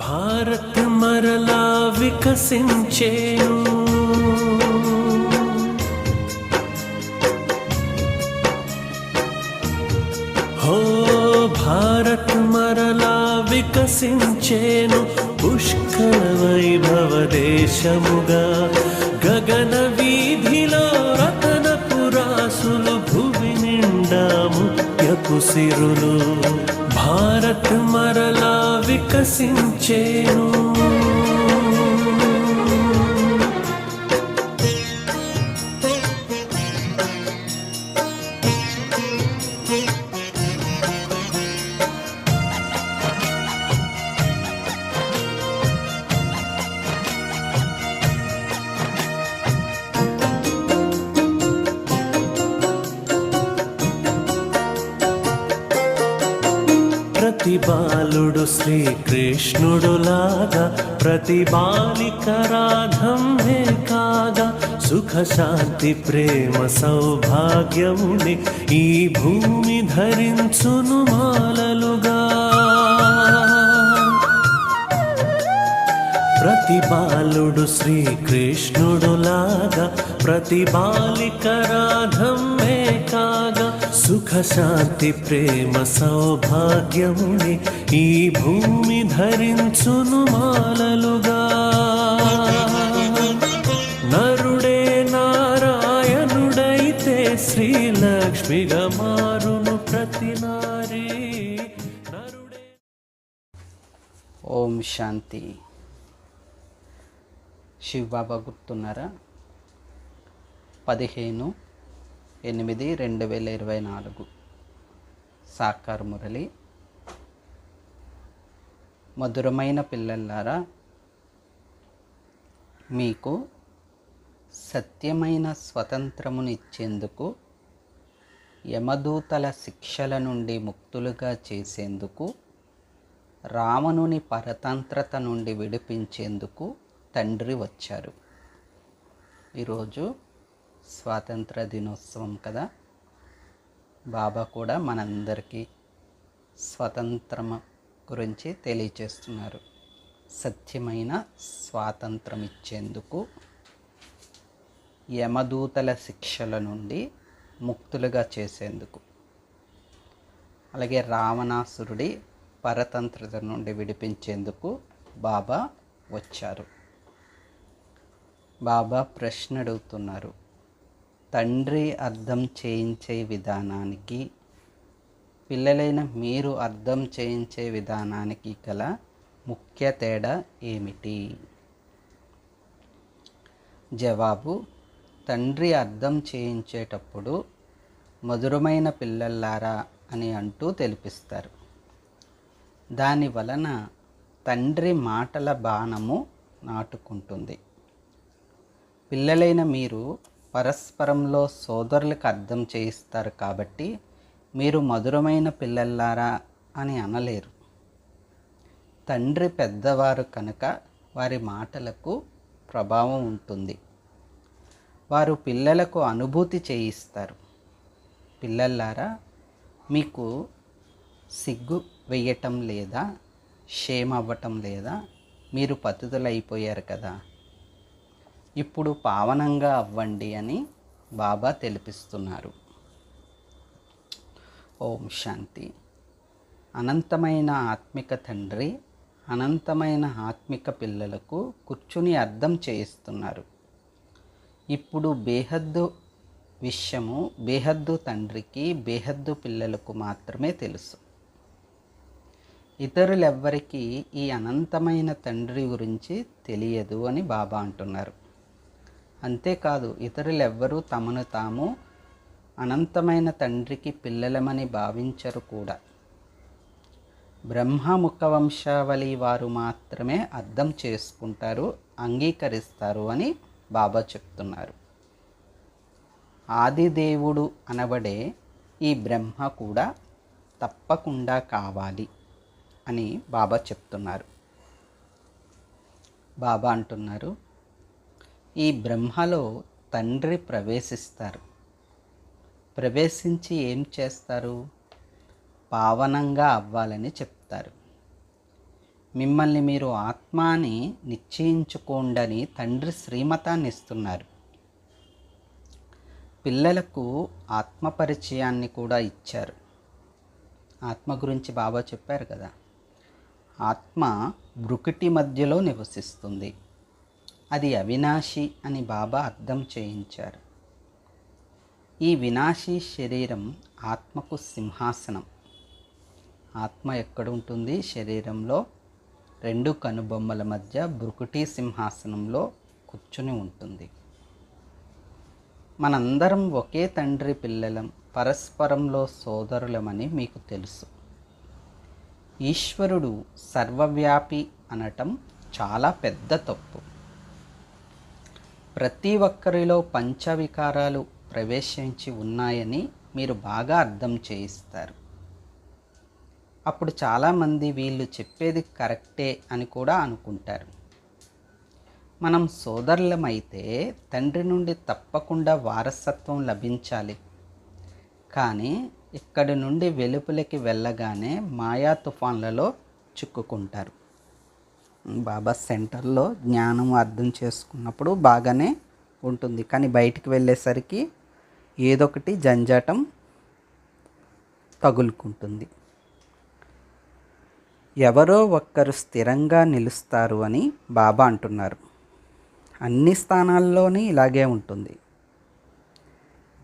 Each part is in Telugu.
భారత్ మరలా వికసించేను. హో భారత్ మరలా వికసించేను. పుష్కర వైభవ దేశముగా గగన వీధిలో రతన పురాసులు భువి నిండా ముత్యపు సిరులు భారత్ మరలా వికసించేను. ప్రతి బాలుడు శ్రీకృష్ణుడులాగా ప్రతి బాలిక రాధమ్మే కాగా సుఖ శాంతి ప్రేమ సౌభాగ్యముని ఈ భూమి ధరించును మాలలుగా. ప్రతి బాలుడు శ్రీకృష్ణుడులాగా ప్రతి బాలిక రాధమ్మే సుఖశాంతి సుఖ శాంతి ప్రేమ సౌభాగ్యముని ఈ భూమి ధరించును మాలలుగా. నరుడే నారాయణుడైతే శ్రీలక్ష్మిగా మారును ప్రతి నారీ. నరుడే ఓం శాంతి. శివబాబా గుర్తున్నారా? పదిహేను ఎనిమిది రెండు వేల ఇరవై నాలుగు. సాకార్ మురళి. మధురమైన పిల్లలారా మీకు సత్యమైన స్వతంత్రమునిచ్చేందుకు యమదూతల శిక్షల నుండి ముక్తులుగా చేసేందుకు రావణుని పరతంత్రత నుండి విడిపించేందుకు తండ్రి వచ్చారు. ఈరోజు స్వాతంత్ర దినోత్సవం కదా. బాబా కూడా మనందరికీ స్వతంత్రం గురించి తెలియచేస్తున్నారు. సత్యమైన స్వాతంత్రం ఇచ్చేందుకు యమదూతల శిక్షల నుండి ముక్తులుగా చేసేందుకు. అలాగే రావణాసురుడి పరతంత్రత నుండి విడిపించేందుకు బాబా వచ్చారు. బాబా ప్రశ్న అడుగుతున్నారు తండ్రి అర్థం చేయించే విధానానికి పిల్లలైన మీరు అర్థం చేయించే విధానానికి గల ముఖ్య తేడా ఏమిటి? జవాబు తండ్రి అర్థం చేయించేటప్పుడు మధురమైన పిల్లల్లారా అని అంటూ తెలిపిస్తారు. దాని వలన తండ్రి మాటల బాణము నాటుకుంటుంది. పిల్లలైన మీరు పరస్పరంలో సోదరులకు అర్థం చేయిస్తారు కాబట్టి మీరు మధురమైన పిల్లల్లారా అని అనలేరు. తండ్రి పెద్దవారు కనుక వారి మాటలకు ప్రభావం ఉంటుంది. వారు పిల్లలకు అనుభూతి చేయిస్తారు. పిల్లల్లారా మీకు సిగ్గు వెయ్యటం లేదా షేమ్ అవ్వటం లేదా మీరు పతితులైపోయారు కదా. ఇప్పుడు పావనంగా అవ్వండి అని బాబా తెలిపిస్తున్నారు. ఓం శాంతి. అనంతమైన ఆత్మిక తండ్రి అనంతమైన ఆత్మిక పిల్లలకు కూర్చుని అర్థం చేయిస్తున్నారు. ఇప్పుడు బేహద్దు విషయము బేహద్దు తండ్రికి బేహద్దు పిల్లలకు మాత్రమే తెలుసు. ఇతరులెవ్వరికీ ఈ అనంతమైన తండ్రి గురించి తెలియదు అని బాబా అంటున్నారు. అంతేకాదు ఇతరులెవ్వరూ తమను తాము అనంతమైన తండ్రికి పిల్లలమని భావించరు కూడా. బ్రహ్మముఖ వంశావళి వారు మాత్రమే అర్థం చేసుకుంటారు అంగీకరిస్తారు అని బాబా చెప్తున్నారు. ఆదిదేవుడు అనబడే ఈ బ్రహ్మ కూడా తప్పకుండా కావాలి అని బాబా చెప్తున్నారు. బాబా అంటున్నారు ఈ బ్రహ్మలో తండ్రి ప్రవేశిస్తారు. ప్రవేశించి ఏం చేస్తారు? పావనంగా అవ్వాలని చెప్తారు. మిమ్మల్ని మీరు ఆత్మ అని నిశ్చయించుకోండని తండ్రి శ్రీమతాన్ని ఇస్తున్నారు. పిల్లలకు ఆత్మ పరిచయాన్ని కూడా ఇచ్చారు. ఆత్మ గురించి బాబా చెప్పారు కదా. ఆత్మ బ్రుకిటి మధ్యలో నివసిస్తుంది. అది అవినాశి అని బాబా అర్థం చేయించారు. ఈ వినాశీ శరీరం ఆత్మకు సింహాసనం. ఆత్మ ఎక్కడ ఉంటుంది శరీరంలో రెండు కనుబొమ్మల మధ్య బ్రుకుటి సింహాసనంలో కూర్చుని ఉంటుంది. మనందరం ఒకే తండ్రి పిల్లలం పరస్పరంలో సోదరులమని మీకు తెలుసు. ఈశ్వరుడు సర్వవ్యాపి అనటం చాలా పెద్ద తప్పు. ప్రతి ఒక్కరిలో పంచవికారాలు ప్రవేశించి ఉన్నాయని మీరు బాగా అర్థం చేయిస్తారు. అప్పుడు చాలామంది వీళ్ళు చెప్పేది కరెక్టే అని కూడా అనుకుంటారు. మనం సోదరులమైతే తండ్రి నుండి తప్పకుండా వారసత్వం లభించాలి. కానీ ఇక్కడి నుండి వెలుపలికి వెళ్ళగానే మాయా తుఫాన్లలో చిక్కుకుంటారు. బాబా సెంటర్లో జ్ఞానం అర్థం చేసుకున్నప్పుడు బాగానే ఉంటుంది. కానీ బయటికి వెళ్ళేసరికి ఏదొకటి జంజాటం తగులుకుంటుంది. ఎవరో ఒక్కరు స్థిరంగా నిలుస్తారు అని బాబా అంటున్నారు. అన్ని స్థానాల్లోనే ఇలాగే ఉంటుంది.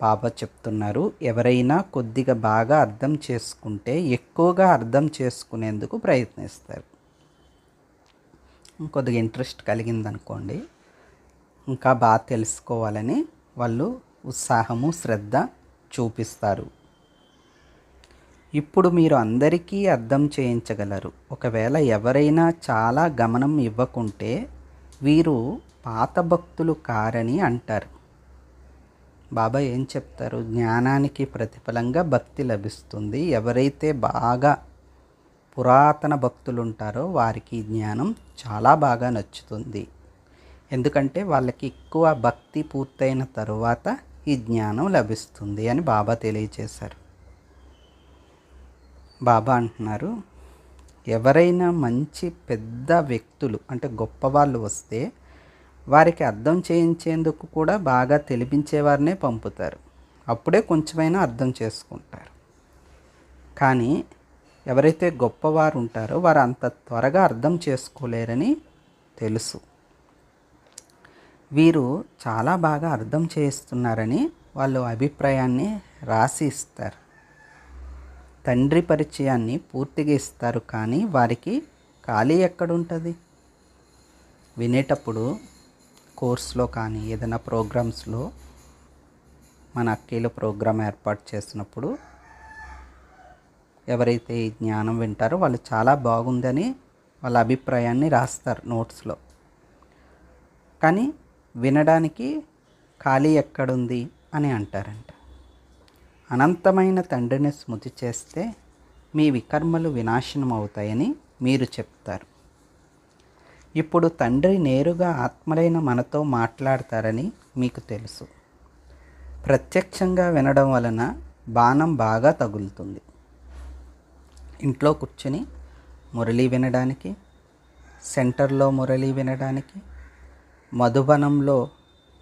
బాబా చెప్తున్నారు ఎవరైనా కొద్దిగా బాగా అర్థం చేసుకుంటే ఎక్కువగా అర్థం చేసుకునేందుకు ప్రయత్నిస్తారు. కొద్దిగా ఇంట్రెస్ట్ కలిగిందనుకోండి ఇంకా బాగా తెలుసుకోవాలని వాళ్ళు ఉత్సాహము శ్రద్ధ చూపిస్తారు. ఇప్పుడు మీరు అందరికీ అర్థం చేయించగలరు. ఒకవేళ ఎవరైనా చాలా గమనం ఇవ్వకుంటే వీరు పాత భక్తులు కారని అంటారు. బాబా ఏం చెప్తారు? జ్ఞానానికి ప్రతిఫలంగా భక్తి లభిస్తుంది. ఎవరైతే బాగా పురాతన భక్తులు ఉంటారో వారికి జ్ఞానం చాలా బాగా నచ్చుతుంది. ఎందుకంటే వాళ్ళకి ఎక్కువ భక్తి పూర్తయిన తరువాత ఈ జ్ఞానం లభిస్తుంది అని బాబా తెలియచేశారు. బాబా అంటున్నారు ఎవరైనా మంచి పెద్ద వ్యక్తులు అంటే గొప్పవాళ్ళు వస్తే వారికి అర్థం చేయించేందుకు కూడా బాగా తెలిపించేవారినే పంపుతారు. అప్పుడే కొంచెమైనా అర్థం చేసుకుంటారు. కానీ ఎవరైతే గొప్పవారు ఉంటారో వారు అంత త్వరగా అర్థం చేసుకోలేరని తెలుసు. వీరు చాలా బాగా అర్థం చేస్తున్నారని వాళ్ళు అభిప్రాయాన్ని రాసి ఇస్తారు. తండ్రి పరిచయాన్ని పూర్తిగా ఇస్తారు కానీ వారికి ఖాళీ ఎక్కడుంటుంది? వినేటప్పుడు కోర్స్లో కానీ ఏదైనా ప్రోగ్రామ్స్లో మన అక్కీలు ప్రోగ్రామ్ ఏర్పాటు చేసినప్పుడు ఎవరైతే ఈ జ్ఞానం వింటారో వాళ్ళు చాలా బాగుందని వాళ్ళ అభిప్రాయాన్ని రాస్తారు నోట్స్లో. కానీ వినడానికి ఖాళీ ఎక్కడుంది అని అంటారంట. అనంతమైన తండ్రిని స్మృతి చేస్తే మీ వికర్మలు వినాశనం అవుతాయని మీరు చెప్తారు. ఇప్పుడు తండ్రి నేరుగా ఆత్మలైన మనతో మాట్లాడతారని మీకు తెలుసు. ప్రత్యక్షంగా వినడం వలన బాణం బాగా తగులుతుంది. ఇంట్లో కూర్చుని మురళి వినడానికి సెంటర్లో మురళి వినడానికి మధుబనంలో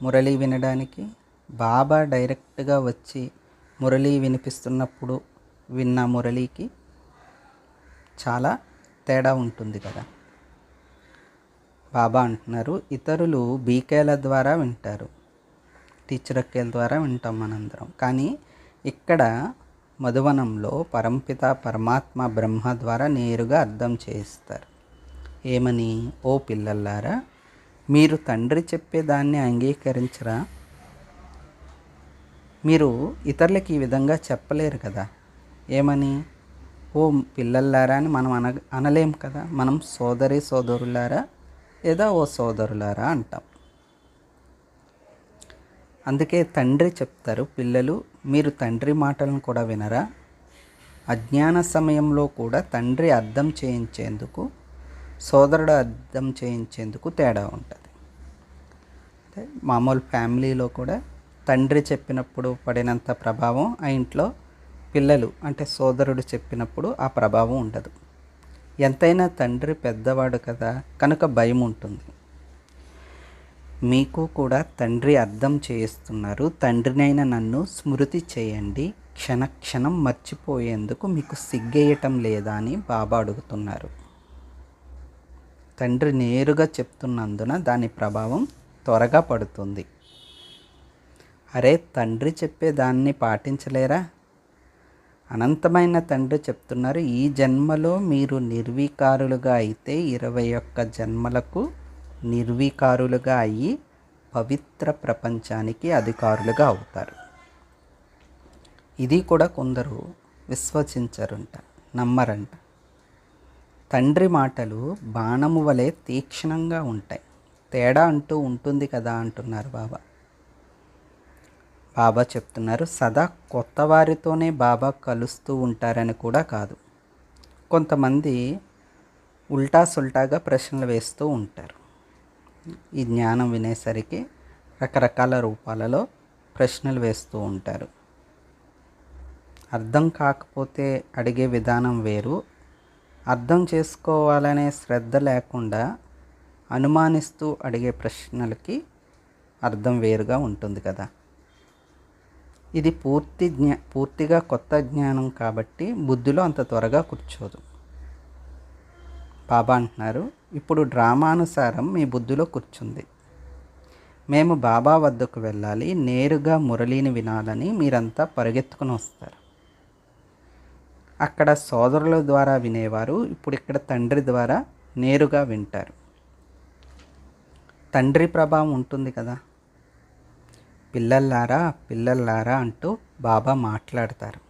మురళి వినడానికి బాబా డైరెక్ట్గా వచ్చి మురళి వినిపిస్తున్నప్పుడు విన్న మురళికి చాలా తేడా ఉంటుంది కదా. బాబా అంటున్నారు ఇతరులు బీకేల ద్వారా వింటారు టీచర్ అక్కేల ద్వారా వింటాం మనందరం. కానీ ఇక్కడ మధువనంలో పరంపిత పరమాత్మ బ్రహ్మ ద్వారా నేరుగా అర్థం చేయిస్తారు. ఏమని? ఓ పిల్లల్లారా మీరు తండ్రి చెప్పేదాన్ని అంగీకరించరా? మీరు ఇతరులకి ఈ విధంగా చెప్పలేరు కదా. ఏమని? ఓ పిల్లల్లారా అని మనం అన అనలేం కదా. మనం సోదరి సోదరులారా లేదా ఓ సోదరులారా అంటాం. అందుకే తండ్రి చెప్తారు పిల్లలు మీరు తండ్రి మాటలను కూడా వినరా? అజ్ఞాన సమయంలో కూడా తండ్రి అర్థం చేయించేందుకు సోదరుడు అర్థం చేయించేందుకు తేడా ఉంటుంది. అంటే మామూలు ఫ్యామిలీలో కూడా తండ్రి చెప్పినప్పుడు పడినంత ప్రభావం ఆ ఇంట్లో పిల్లలు అంటే సోదరుడు చెప్పినప్పుడు ఆ ప్రభావం ఉండదు. ఎంతైనా తండ్రి పెద్దవాడు కదా కనుక భయం ఉంటుంది. మీకు కూడా తండ్రి అర్థం చేయిస్తున్నారు. తండ్రినైన నన్ను స్మృతి చేయండి. క్షణక్షణం మర్చిపోయేందుకు మీకు సిగ్గేయటం లేదా అని బాబా అడుగుతున్నారు. తండ్రి నేరుగా చెప్తున్నందున దాని ప్రభావం త్వరగా పడుతుంది. అరే తండ్రి చెప్పే దాన్ని పాటించలేరా? అనంతమైన తండ్రి చెప్తున్నారు ఈ జన్మలో మీరు నిర్వీకారులుగా అయితే ఇరవై ఒక్క జన్మలకు నిర్వీకారులుగా అయ్యి పవిత్ర ప్రపంచానికి అధికారులుగా అవుతారు. ఇది కూడా కొందరు విశ్వసించరంట నమ్మరంట. తండ్రి మాటలు బాణము వలె తీక్షణంగా ఉంటాయి. తేడా అంటూ ఉంటుంది కదా అంటున్నారు బాబా. బాబా చెప్తున్నారు సదా కొత్త వారితోనే బాబా కలుస్తూ ఉంటారని కూడా కాదు. కొంతమంది ఉల్టా సుల్టాగా ప్రశ్నలు వేస్తూ ఉంటారు. ఈ జ్ఞానం వినేసరికి రకరకాల రూపాలలో ప్రశ్నలు వేస్తూ ఉంటారు. అర్థం కాకపోతే అడిగే విధానం వేరు. అర్థం చేసుకోవాలనే శ్రద్ధ లేకుండా అనుమానిస్తూ అడిగే ప్రశ్నలకి అర్థం వేరుగా ఉంటుంది కదా. ఇది పూర్తి జ్ఞా పూర్తిగా కొత్త జ్ఞానం కాబట్టి బుద్ధిలో అంత త్వరగా కూర్చోదు. బాబా అంటున్నారు ఇప్పుడు డ్రామానుసారం మీ బుద్ధిలో కూర్చుంది. మేము బాబా వద్దకు వెళ్ళాలి నేరుగా మురళిని వినాలని మీరంతా పరిగెత్తుకుని వస్తారు. అక్కడ సోదరుల ద్వారా వినేవారు ఇప్పుడు ఇక్కడ తండ్రి ద్వారా నేరుగా వింటారు. తండ్రి ప్రభావం ఉంటుంది కదా. పిల్లల్లారా పిల్లల్లారా అంటూ బాబా మాట్లాడతారు.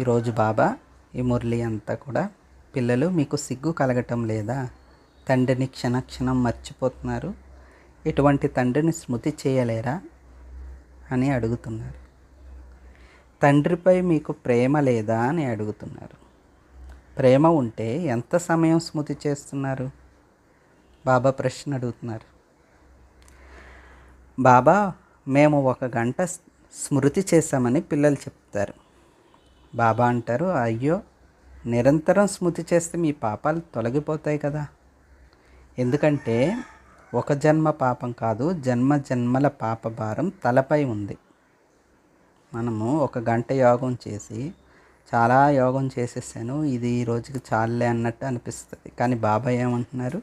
ఈరోజు బాబా ఈ మురళి అంతా కూడా పిల్లలు మీకు సిగ్గు కలగటం లేదా? తండ్రిని క్షణక్షణం మర్చిపోతున్నారు. ఇటువంటి తండ్రిని స్మృతి చేయలేరా? అని అడుగుతున్నారు. తండ్రిపై మీకు ప్రేమ లేదా? అని అడుగుతున్నారు. ప్రేమ ఉంటే ఎంత సమయం స్మృతి చేస్తున్నారు? బాబా ప్రశ్న అడుగుతున్నారు. బాబా మేము ఒక గంట స్మృతి చేశామని పిల్లలు చెప్తారు. బాబా అంటారు అయ్యో నిరంతరం స్మృతి చేస్తే మీ పాపాలు తొలగిపోతాయి కదా. ఎందుకంటే ఒక జన్మ పాపం కాదు జన్మ జన్మల పాప భారం తలపై ఉంది. మనము ఒక గంట యోగం చేసి చాలా యోగం చేసేసాను ఇది ఈ రోజుకి చాలే అన్నట్టు అనిపిస్తుంది. కానీ బాబాయ్ ఏమంటున్నారు?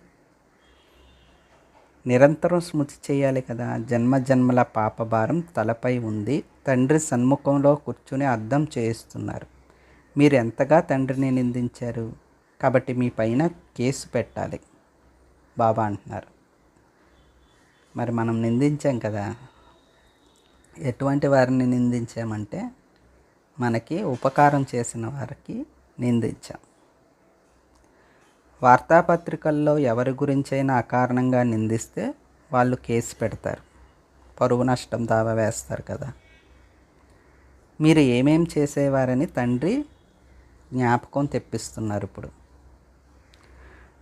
నిరంతరం స్మృతి చేయాలి కదా జన్మ జన్మల పాప భారం తలపై ఉంది. తండ్రి సన్ముఖంలో కూర్చుని అర్థం చేయిస్తున్నారు. మీరు ఎంతగా తండ్రిని నిందించారు? కాబట్టి మీ పైన కేసు పెట్టాలి. బాబా అంటున్నారు. మరి మనం నిందించాం కదా. ఎటువంటి వారిని నిందించామంటే మనకి ఉపకారం చేసిన వారికి నిందించాం. వార్తాపత్రికల్లో ఎవరి గురించైనా అకారణంగా నిందిస్తే వాళ్ళు కేసు పెడతారు. పరువు నష్టం దావా వేస్తారు కదా. మీరు ఏమేం చేసేవారని తండ్రి జ్ఞాపకం తెప్పిస్తున్నారు ఇప్పుడు.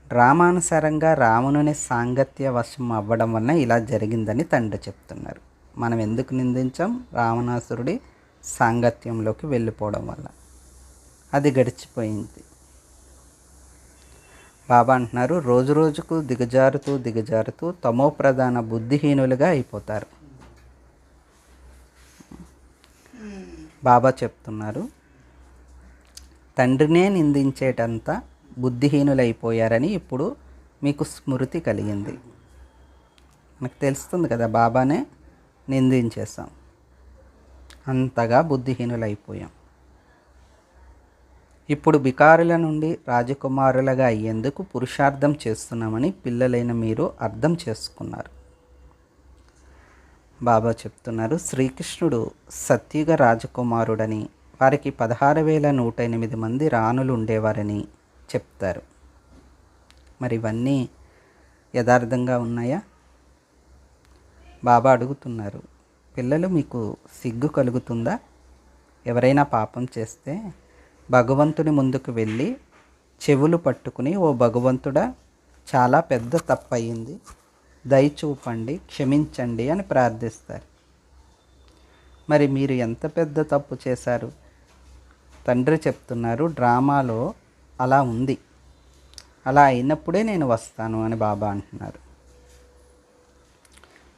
డ్రామానుసారంగా రావణుని సాంగత్య వశం అవ్వడం వలన ఇలా జరిగిందని తండ్రి చెప్తున్నారు. మనం ఎందుకు నిందించాం? రావణాసురుడి సాంగత్యంలోకి వెళ్ళిపోవడం వల్ల. అది గడిచిపోయింది. బాబా అంటున్నారు రోజు రోజుకు దిగజారుతూ దిగజారుతూ తమో ప్రధాన బుద్ధిహీనులుగా అయిపోతారు. బాబా చెప్తున్నారు తండ్రినే నిందించేటంత బుద్ధిహీనులైపోయారని ఇప్పుడు మీకు స్మృతి కలిగింది. మనకు తెలుస్తుంది కదా బాబానే నిందించేసాం అంతగా బుద్ధిహీనులైపోయాం. ఇప్పుడు బికారుల నుండి రాజకుమారులుగా అయ్యేందుకు పురుషార్థం చేస్తున్నామని పిల్లలైన మీరు అర్థం చేసుకున్నారు. బాబా చెప్తున్నారు శ్రీకృష్ణుడు సత్యుగ రాజకుమారుడని వారికి పదహారు వేల నూట ఎనిమిది మంది రాణులు ఉండేవారని చెప్తారు. మరి ఇవన్నీ యథార్థంగా ఉన్నాయా? బాబా అడుగుతున్నారు పిల్లలు మీకు సిగ్గు కలుగుతుందా? ఎవరైనా పాపం చేస్తే భగవంతుని ముందుకు వెళ్ళి చెవులు పట్టుకుని ఓ భగవంతుడా చాలా పెద్ద తప్పు అయ్యింది దయచూపండి క్షమించండి అని ప్రార్థిస్తారు. మరి మీరు ఎంత పెద్ద తప్పు చేశారు? తండ్రి చెప్తున్నారు డ్రామాలో అలా ఉంది. అలా అయినప్పుడే నేను వస్తాను అని బాబా అంటున్నారు.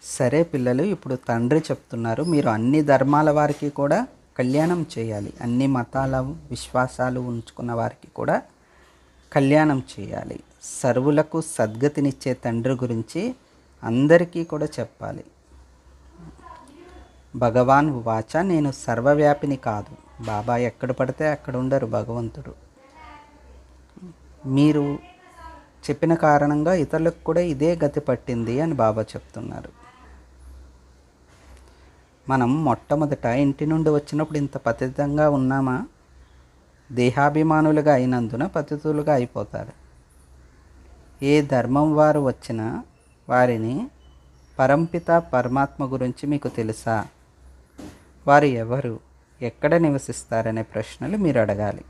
సరే పిల్లలు ఇప్పుడు తండ్రి చెప్తున్నారు మీరు అన్ని ధర్మాల వారికి కూడా కళ్యాణం చేయాలి. అన్ని మతాల విశ్వాసాలు ఉంచుకున్న వారికి కూడా కళ్యాణం చేయాలి. సర్వులకు సద్గతినిచ్చే తండ్రి గురించి అందరికీ కూడా చెప్పాలి. భగవాన్ వాచ నేను సర్వవ్యాపిని కాదు. బాబా ఎక్కడ పడితే అక్కడ ఉండరు భగవంతుడు. మీరు చెప్పిన కారణంగా ఇతరులకు కూడా ఇదే గతి పట్టింది అని బాబా చెప్తున్నారు. మనం మొట్టమొదట ఇంటి నుండి వచ్చినప్పుడు ఇంత పతితంగా ఉన్నామా? దేహాభిమానులుగా అయినందున పతితులుగా అయిపోతారు. ఏ ధర్మం వారు వచ్చినా వారిని పరంపిత పరమాత్మ గురించి మీకు తెలుసా? వారు ఎవరు? ఎక్కడ నివసిస్తారనే ప్రశ్నలు మీరు అడగాలి.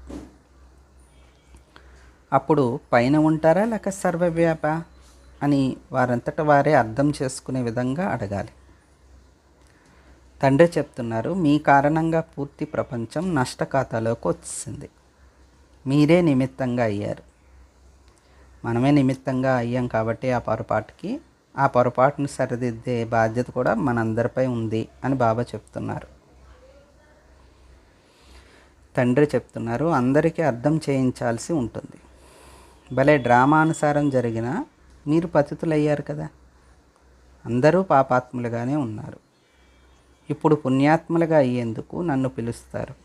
అప్పుడు పైన ఉంటారా లేక సర్వవ్యాప అని వారంతట వారే అర్థం చేసుకునే విధంగా అడగాలి. తండ్రి చెప్తున్నారు మీ కారణంగా పూర్తి ప్రపంచం నష్టఖాతాలోకి వచ్చింది. మీరే నిమిత్తంగా అయ్యారు. మనమే నిమిత్తంగా అయ్యాం కాబట్టి ఆ పొరపాటుకి ఆ పొరపాటును సరిదిద్దే బాధ్యత కూడా మనందరిపై ఉంది అని బాబా చెప్తున్నారు. తండ్రి చెప్తున్నారు అందరికీ అర్థం చేయించాల్సి ఉంటుంది. భలే డ్రామా అనుసారం జరిగిన మీరు పతితులయ్యారు కదా. అందరూ పాపాత్ములుగానే ఉన్నారు. ఇప్పుడు పుణ్యాత్ములుగా అయ్యేందుకు నన్ను పిలుస్తారు.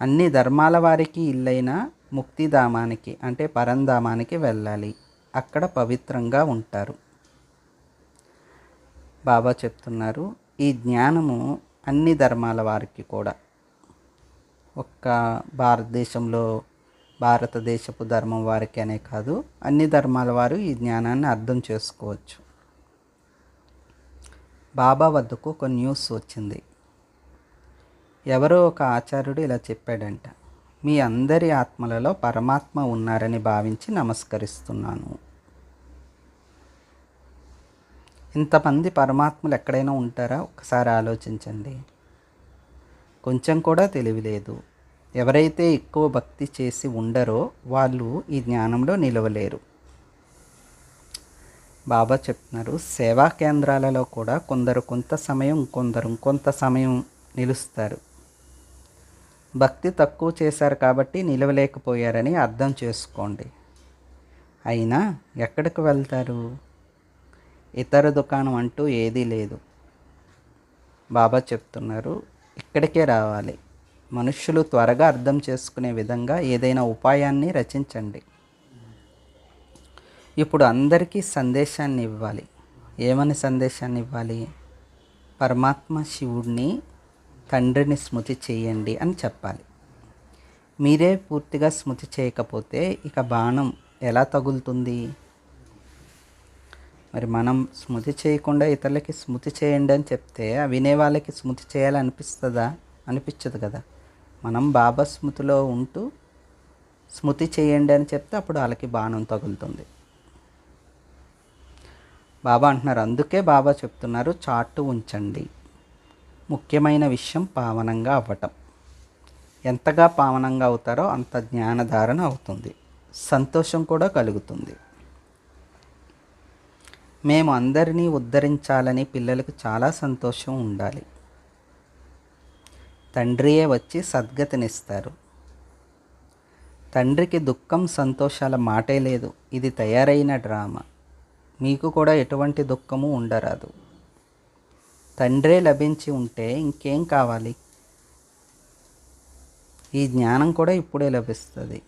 అన్ని ధర్మాల వారికి ఇల్లైన ముక్తిధామానికి అంటే పరంధామానికి వెళ్ళాలి. అక్కడ పవిత్రంగా ఉంటారు. బాబా చెప్తున్నారు ఈ జ్ఞానము అన్ని ధర్మాల వారికి కూడా. ఒక్క భారతదేశంలో భారతదేశపు ధర్మం వారికి అనే కాదు అన్ని ధర్మాల వారు ఈ జ్ఞానాన్ని అర్థం చేసుకోవచ్చు. బాబా వద్దకు ఒక న్యూస్ వచ్చింది. ఎవరో ఒక ఆచార్యుడు ఇలా చెప్పాడంట మీ అందరి ఆత్మలలో పరమాత్మ ఉన్నారని భావించి నమస్కరిస్తున్నాను. ఇంతమంది పరమాత్మలు ఎక్కడైనా ఉంటారా? ఒకసారి ఆలోచించండి. కొంచెం కూడా తెలివి లేదు. ఎవరైతే ఎక్కువ భక్తి చేసి ఉండరో వాళ్ళు ఈ జ్ఞానంలో నిలవలేరు. బాబా చెప్తున్నారు సేవా కేంద్రాలలో కూడా కొందరు కొంత సమయం కొందరు కొంత సమయం నిలుస్తారు. భక్తి తక్కువ చేశారు కాబట్టి నిలవలేకపోయారని అర్థం చేసుకోండి. అయినా ఎక్కడికి వెళ్తారు? ఇతర దుకాణం అంటూ ఏదీ లేదు. బాబా చెప్తున్నారు ఇక్కడికే రావాలి. మనుష్యులు త్వరగా అర్థం చేసుకునే విధంగా ఏదైనా ఉపాయాన్ని రచించండి. ఇప్పుడు అందరికీ సందేశాన్ని ఇవ్వాలి. ఏమని సందేశాన్ని ఇవ్వాలి? పరమాత్మ శివుడిని తండ్రిని స్మృతి చేయండి అని చెప్పాలి. మీరే పూర్తిగా స్మృతి చేయకపోతే ఇక బాణం ఎలా తగులుతుంది? మరి మనం స్మృతి చేయకుండా ఇతరులకి స్మృతి చేయండి అని చెప్తే వినే వాళ్ళకి స్మృతి చేయాలనిపిస్తుందా? అనిపించదు కదా. మనం బాబా స్మృతిలో ఉంటూ స్మృతి చేయండి అని చెప్తే అప్పుడు వాళ్ళకి బాణం తగులుతుంది. బాబా అంటున్నారు అందుకే బాబా చెప్తున్నారు చాటు ఉంచండి. ముఖ్యమైన విషయం పావనంగా అవ్వటం. ఎంతగా పావనంగా అవుతారో అంత జ్ఞానధారణ అవుతుంది. సంతోషం కూడా కలుగుతుంది. మేము అందరినీ ఉద్ధరించాలని పిల్లలకు చాలా సంతోషం ఉండాలి. తండ్రియే వచ్చి సద్గతినిస్తారు. తండ్రికి దుఃఖం సంతోషాల మాటే లేదు. ఇది తయారైన డ్రామా. మీకు కూడా ఎటువంటి దుఃఖము ఉండరాదు. తండ్రే లభించి ఉంటే ఇంకేం కావాలి? ఈ జ్ఞానం కూడా ఇప్పుడే లభిస్తుంది.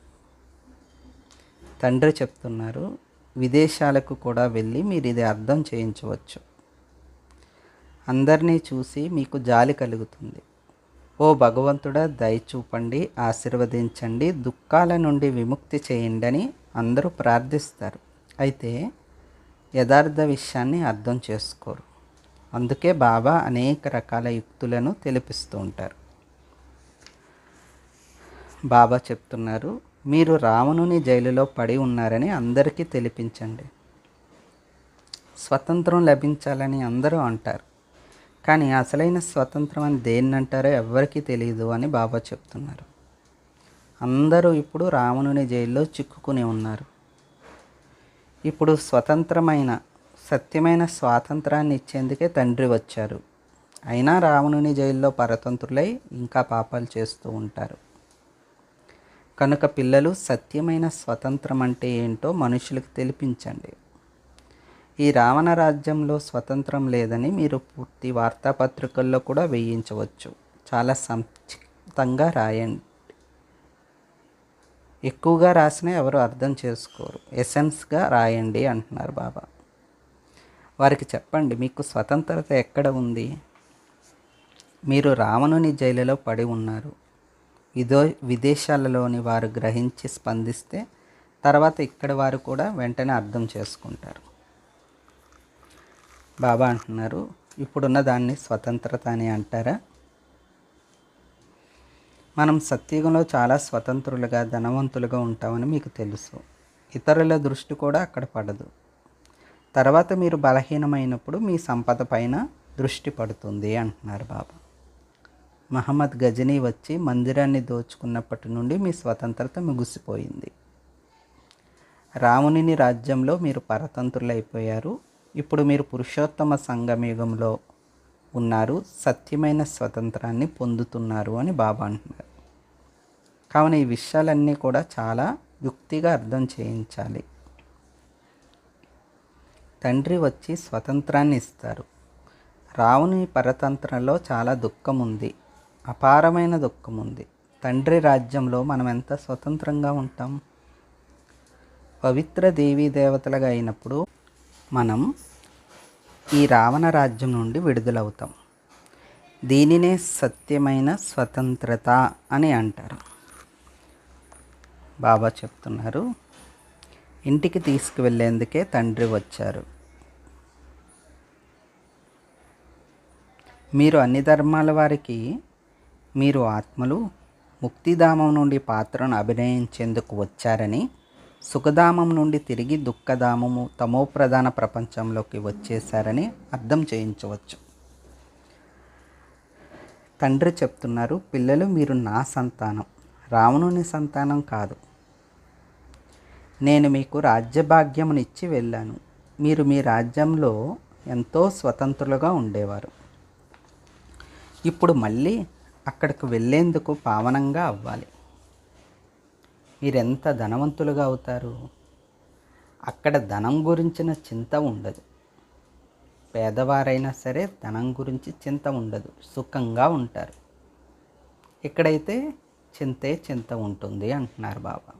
తండ్రి చెప్తున్నారు విదేశాలకు కూడా వెళ్ళి మీరు ఇది అర్థం చేయించవచ్చు. అందరినీ చూసి మీకు జాలి కలుగుతుంది. ఓ భగవంతుడా దయ చూపండి ఆశీర్వదించండి దుఃఖాల నుండి విముక్తి చేయండి అని అందరూ ప్రార్థిస్తారు. అయితే యథార్థ విషయాన్ని అర్థం చేసుకోరు. అందుకే బాబా అనేక రకాల యుక్తులను తెలిపిస్తూ ఉంటారు. బాబా చెప్తున్నారు మీరు రావణుని జైలులో పడి ఉన్నారని అందరికీ తెలిపించండి. స్వతంత్రం లభించాలని అందరూ అంటారు. కానీ అసలైన స్వతంత్రం అని దేన్నంటారో ఎవ్వరికీ తెలియదు అని బాబా చెప్తున్నారు. అందరూ ఇప్పుడు రావణుని జైల్లో చిక్కుకుని ఉన్నారు. ఇప్పుడు స్వతంత్రమైన సత్యమైన స్వాతంత్రాన్ని ఇచ్చేందుకే తండ్రి వచ్చారు. అయినా రావణుని జైల్లో పరతంత్రులై ఇంకా పాపాలు చేస్తూ ఉంటారు. కనుక పిల్లలు సత్యమైన స్వతంత్రం అంటే ఏంటో మనుషులకు తెలిపించండి. ఈ రావణ రాజ్యంలో స్వతంత్రం లేదని మీరు పూర్తి వార్తాపత్రికల్లో కూడా వేయించవచ్చు. చాలా సంక్షిప్తంగా రాయండి. ఎక్కువగా రాసినా ఎవరు అర్థం చేసుకోరు. ఎసెన్స్గా రాయండి అంటున్నారు బాబా. వారికి చెప్పండి మీకు స్వతంత్రత ఎక్కడ ఉంది? మీరు రావణుని జైలులో పడి ఉన్నారు. విదో విదేశాలలోని వారు గ్రహించి స్పందిస్తే తర్వాత ఇక్కడ వారు కూడా వెంటనే అర్థం చేసుకుంటారు. బాబా అంటున్నారు. ఇప్పుడున్న దాన్ని స్వతంత్రత అని అంటారా? మనం సత్యుగంలో చాలా స్వతంత్రులుగా ధనవంతులుగా ఉంటామని మీకు తెలుసు. ఇతరుల దృష్టి కూడా అక్కడ పడదు. తర్వాత మీరు బలహీనమైనప్పుడు మీ సంపద పైన దృష్టి పడుతుంది అంటున్నారు బాబా. మహమ్మద్ గజనీ వచ్చి మందిరాన్ని దోచుకున్నప్పటి నుండి మీ స్వతంత్రత ముగిసిపోయింది. రామునిని రాజ్యంలో మీరు పరతంత్రులైపోయారు. ఇప్పుడు మీరు పురుషోత్తమ సంగమయుగంలో ఉన్నారు సత్యమైన స్వతంత్రాన్ని పొందుతున్నారు అని బాబా అంటున్నారు. కావున ఈ విషయాలన్నీ కూడా చాలా యుక్తిగా అర్థం చేయించాలి. తండ్రి వచ్చి స్వతంత్రాన్ని ఇస్తారు. రావుని పరతంత్రంలో చాలా దుఃఖం ఉంది అపారమైన దుఃఖం ఉంది తండ్రి రాజ్యంలో మనం ఎంత స్వతంత్రంగా ఉంటాం? పవిత్ర దేవీ దేవతలుగా అయినప్పుడు మనం ఈ రావణ రాజ్యం నుండి విడుదలవుతాం. దీనినే సత్యమైన స్వతంత్రత అని అంటారు. బాబా చెప్తున్నారు ఇంటికి తీసుకువెళ్ళేందుకే తండ్రి వచ్చారు. మీరు అన్ని ధర్మాల వారికి మీరు ఆత్మలు ముక్తిధామం నుండి పాత్రను అభినయించేందుకు వచ్చారని సుఖధామం నుండి తిరిగి దుఃఖధామము తమోప్రధాన ప్రపంచంలోకి వచ్చేసారని అర్థం చేయించవచ్చు. తండ్రి చెప్తున్నారు పిల్లలు మీరు నా సంతానం. రావణుని సంతానం కాదు. నేను మీకు రాజ్యభాగ్యమునిచ్చి వెళ్ళాను. మీరు మీ రాజ్యంలో ఎంతో స్వతంత్రులుగా ఉండేవారు. ఇప్పుడు మళ్ళీ అక్కడికి వెళ్ళేందుకు పావనంగా అవ్వాలి. మీరెంత ధనవంతులుగా అవుతారు? అక్కడ ధనం గురించిన చింత ఉండదు. పేదవారైనా సరే ధనం గురించి చింత ఉండదు. సుఖంగా ఉంటారు. ఇక్కడైతే చింతే చింత ఉంటుంది అంటున్నారు బాబా.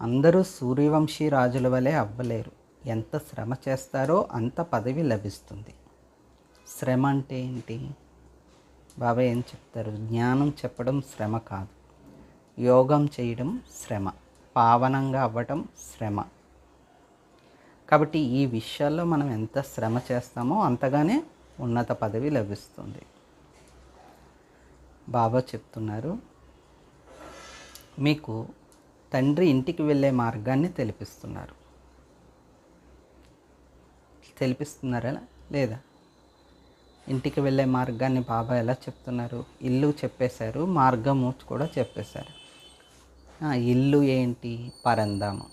అందరూ సూర్యవంశీ రాజుల వలె అవ్వలేరు. ఎంత శ్రమ చేస్తారో అంత పదవి లభిస్తుంది. శ్రమ అంటే ఏంటి? బాబా ఏం చెప్తారు? జ్ఞానం చెప్పడం శ్రమ కాదు. యోగం చేయడం శ్రమ పావనంగా అవ్వటం శ్రమ. కాబట్టి ఈ విషయాల్లో మనం ఎంత శ్రమ చేస్తామో అంతగానే ఉన్నత పదవి లభిస్తుంది. బాబా చెప్తున్నారు మీకు తండ్రి ఇంటికి వెళ్ళే మార్గాన్ని తెలిపిస్తున్నారు. తెలిపిస్తున్నారా లేదా? ఇంటికి వెళ్ళే మార్గాన్ని బాబా ఎలా చెప్తున్నారు? ఇల్లు చెప్పేశారు మార్గము కూడా చెప్పేశారు. ఇల్లు ఏంటి? పరంధామం.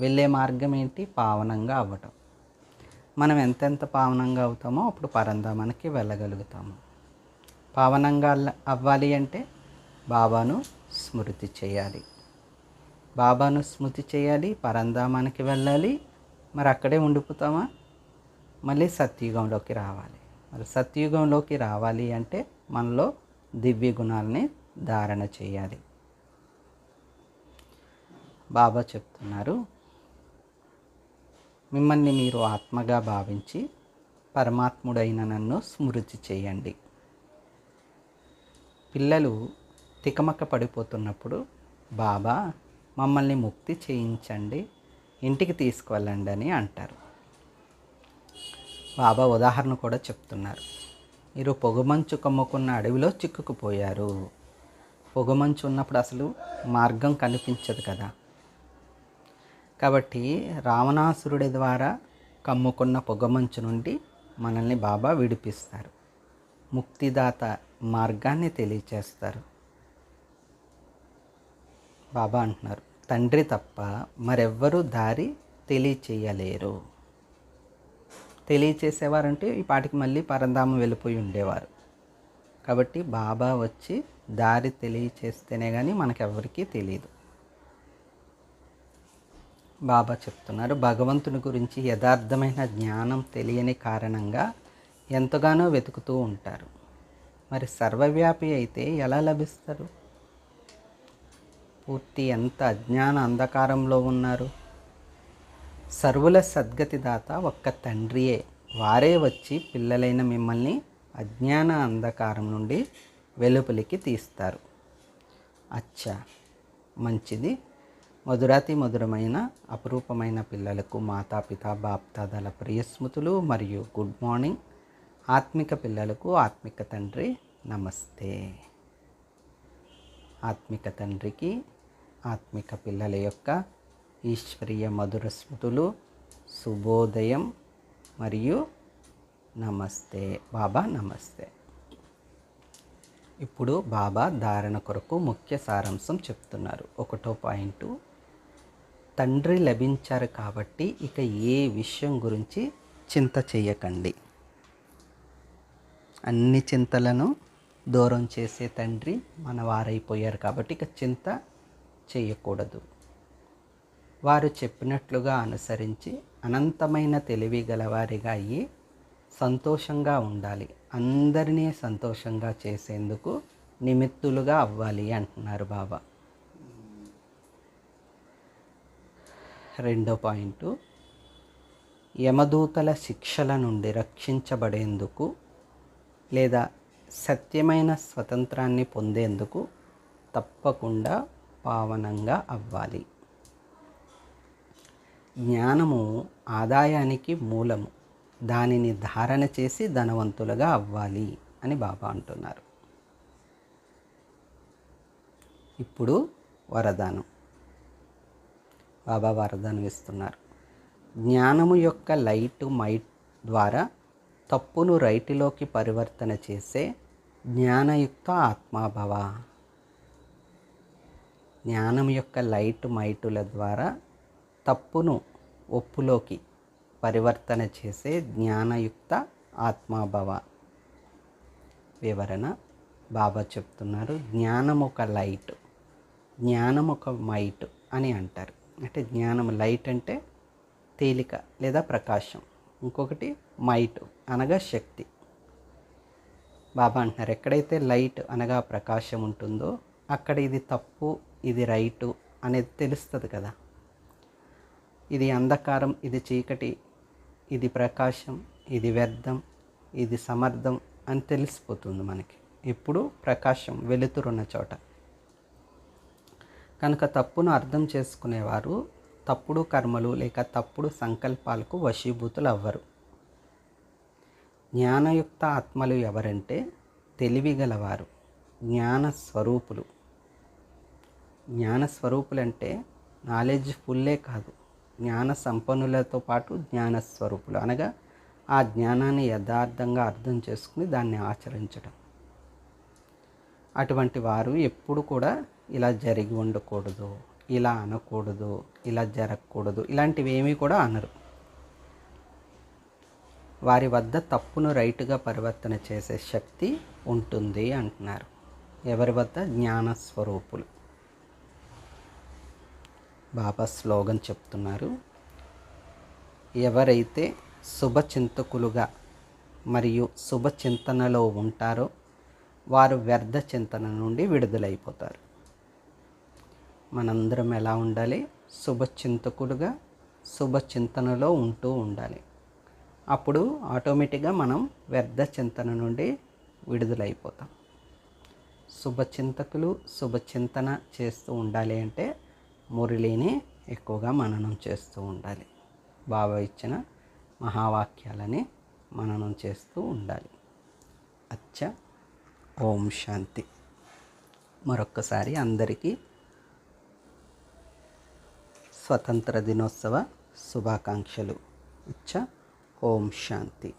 వెళ్ళే మార్గం ఏంటి? పావనంగా అవ్వటం. మనం ఎంతెంత పావనంగా అవుతామో అప్పుడు పరంధామానికి వెళ్ళగలుగుతాము. పావనంగా అవ్వాలి అంటే బాబాను స్మృతి చేయాలి. బాబాను స్మృతి చేయాలి పరంధామానికి వెళ్ళాలి మరి అక్కడే ఉండిపోతామా? మళ్ళీ సత్యుగంలోకి రావాలి. మరి సత్యుగంలోకి రావాలి అంటే మనలో దివ్య గుణాలని ధారణ చేయాలి. బాబా చెప్తున్నారు. మిమ్మల్ని మీరు ఆత్మగా భావించి పరమాత్ముడైన నన్ను స్మృతి చేయండి. పిల్లలు తికమక పడిపోతున్నప్పుడు బాబా మమ్మల్ని ముక్తి చేయించండి ఇంటికి తీసుకువెళ్ళండి అని అంటారు. బాబా ఉదాహరణ కూడా చెప్తున్నారు. మీరు పొగమంచు కమ్ముకున్న అడవిలో చిక్కుకుపోయారు. పొగమంచు ఉన్నప్పుడు అసలు మార్గం కనిపించదు కదా. కాబట్టి రావణాసురుడి ద్వారా కమ్ముకున్న పొగమంచు నుండి మనల్ని బాబా విడిపిస్తారు. ముక్తిదాత మార్గాన్ని తెలియచేస్తారు. బాబా అంటున్నారు తండ్రి తప్ప మరెవ్వరూ దారి తెలియచేయలేరు. తెలియచేసేవారంటే ఈ పాటికి మళ్ళీ పరంధామం వెళ్ళిపోయి ఉండేవారు. కాబట్టి బాబా వచ్చి దారి తెలియచేస్తేనే కానీ మనకెవ్వరికీ తెలియదు. బాబా చెప్తున్నారు. భగవంతుని గురించి యథార్థమైన జ్ఞానం తెలియని కారణంగా ఎంతగానో వెతుకుతూ ఉంటారు. మరి సర్వవ్యాపి అయితే ఎలా లభిస్తారు? పూర్తి ఎంత అజ్ఞాన అంధకారంలో ఉన్నారు? సర్వుల సద్గతి దాత ఒక్క తండ్రియే. వారే వచ్చి పిల్లలైన మిమ్మల్ని అజ్ఞాన అంధకారం నుండి వెలుపలికి తీస్తారు. అచ్చా మంచిది. మధురాతి మధురమైన అపురూపమైన పిల్లలకు మాతాపిత బాప్తాదల ప్రియస్మృతులు మరియు గుడ్ మార్నింగ్. ఆత్మిక పిల్లలకు ఆత్మిక తండ్రి నమస్తే. ఆత్మిక తండ్రికి ఆత్మిక పిల్లల యొక్క ఈశ్వరీయ మధుర స్మృతులు శుభోదయం మరియు నమస్తే. బాబా నమస్తే. ఇప్పుడు బాబా ధారణ కొరకు ముఖ్య సారాంశం చెప్తున్నారు. ఒకటో పాయింట్ తండ్రి లభించారు కాబట్టి ఇక ఏ విషయం గురించి చింత చేయకండి. అన్ని చింతలను దూరం చేసే తండ్రి మన వారైపోయారు కాబట్టి ఇక చింత చేయకూడదు. వారు చెప్పినట్లుగా అనుసరించి అనంతమైన తెలివి గలవారిగా అయ్యి సంతోషంగా ఉండాలి. అందరినీ సంతోషంగా చేసేందుకు నిమిత్తులుగా అవ్వాలి అంటున్నారు బాబా. రెండో పాయింట్. యమదూతల శిక్షల నుండి రక్షించబడేందుకు లేదా సత్యమైన స్వతంత్రాన్ని పొందేందుకు తప్పకుండా పావనంగా అవ్వాలి. జ్ఞానము ఆదాయానికి మూలము. దానిని ధారణ చేసి ధనవంతులుగా అవ్వాలి అని బాబా అంటున్నారు. ఇప్పుడు వరదానం. బాబా వరదను ఇస్తున్నారు జ్ఞానము యొక్క లైట్ మైట్ ద్వారా తప్పును రైటిలోకి పరివర్తన చేసే జ్ఞానయుక్త ఆత్మాభవ. జ్ఞానం యొక్క లైట్ మైటుల ద్వారా తప్పును ఒప్పులోకి పరివర్తన చేసే జ్ఞానయుక్త ఆత్మాభవ. వివరణ బాబా చెప్తున్నారు. జ్ఞానం ఒక లైట్ జ్ఞానం ఒక మైట్ అని అంటారు. అంటే జ్ఞానం లైట్ అంటే తేలిక లేదా ప్రకాశం. ఇంకొకటి మైట్ అనగా శక్తి. బాబా అంటున్నారు ఎక్కడైతే లైట్ అనగా ప్రకాశం ఉంటుందో అక్కడ ఇది తప్పు ఇది రైటు అనేది తెలుస్తుంది కదా. ఇది అంధకారం ఇది చీకటి ఇది ప్రకాశం ఇది వ్యర్థం ఇది సమర్థం అని తెలిసిపోతుంది మనకి. ఎప్పుడు ప్రకాశం వెలుతురున్న చోట. కనుక తప్పును అర్థం చేసుకునేవారు తప్పుడు కర్మలు లేక తప్పుడు సంకల్పాలకు వశీభూతులు అవ్వరు జ్ఞానయుక్త ఆత్మలు ఎవరంటే తెలివిగలవారు జ్ఞాన స్వరూపులు జ్ఞాన స్వరూపులు అంటే నాలెడ్జ్ ఫుల్లే కాదు జ్ఞాన సంపన్నులతో పాటు జ్ఞాన స్వరూపులు అనగా ఆ జ్ఞానాన్ని యథార్థంగా అర్థం చేసుకుని దాన్ని ఆచరించడం అటువంటి వారు ఎప్పుడు కూడా ఇలా జరిగి ఉండకూడదు ఇలా అనకూడదు ఇలా జరగకూడదు ఇలాంటివి ఏమీ కూడా అనరు. వారి వద్ద తప్పును రైటుగా పరివర్తన చేసే శక్తి ఉంటుంది అంటున్నారు. ఎవరి వద్ద? జ్ఞాన స్వరూపులు బాబా స్లోగన్ చెప్తున్నారు. ఎవరైతే శుభచింతకులుగా మరియు శుభచింతనలో ఉంటారో వారు వ్యర్థ చింతన నుండి విడుదలైపోతారు. మనందరం ఎలా ఉండాలి? శుభచింతకుడుగా శుభచింతనలో ఉంటూ ఉండాలి. అప్పుడు ఆటోమేటిక్గా మనం వ్యర్థ చింతన నుండి విడుదలైపోతాం. శుభచింతకులు శుభచింతన చేస్తూ ఉండాలి అంటే మురళిని ఎక్కువగా మననం చేస్తూ ఉండాలి. బాబా ఇచ్చిన మహావాక్యాలని మననం చేస్తూ ఉండాలి. అచ్చ ఓం శాంతి. మరొక్కసారి అందరికీ స్వతంత్ర దినోత్సవ శుభాకాంక్షలు. ఇచ్చ. ఓం శాంతి.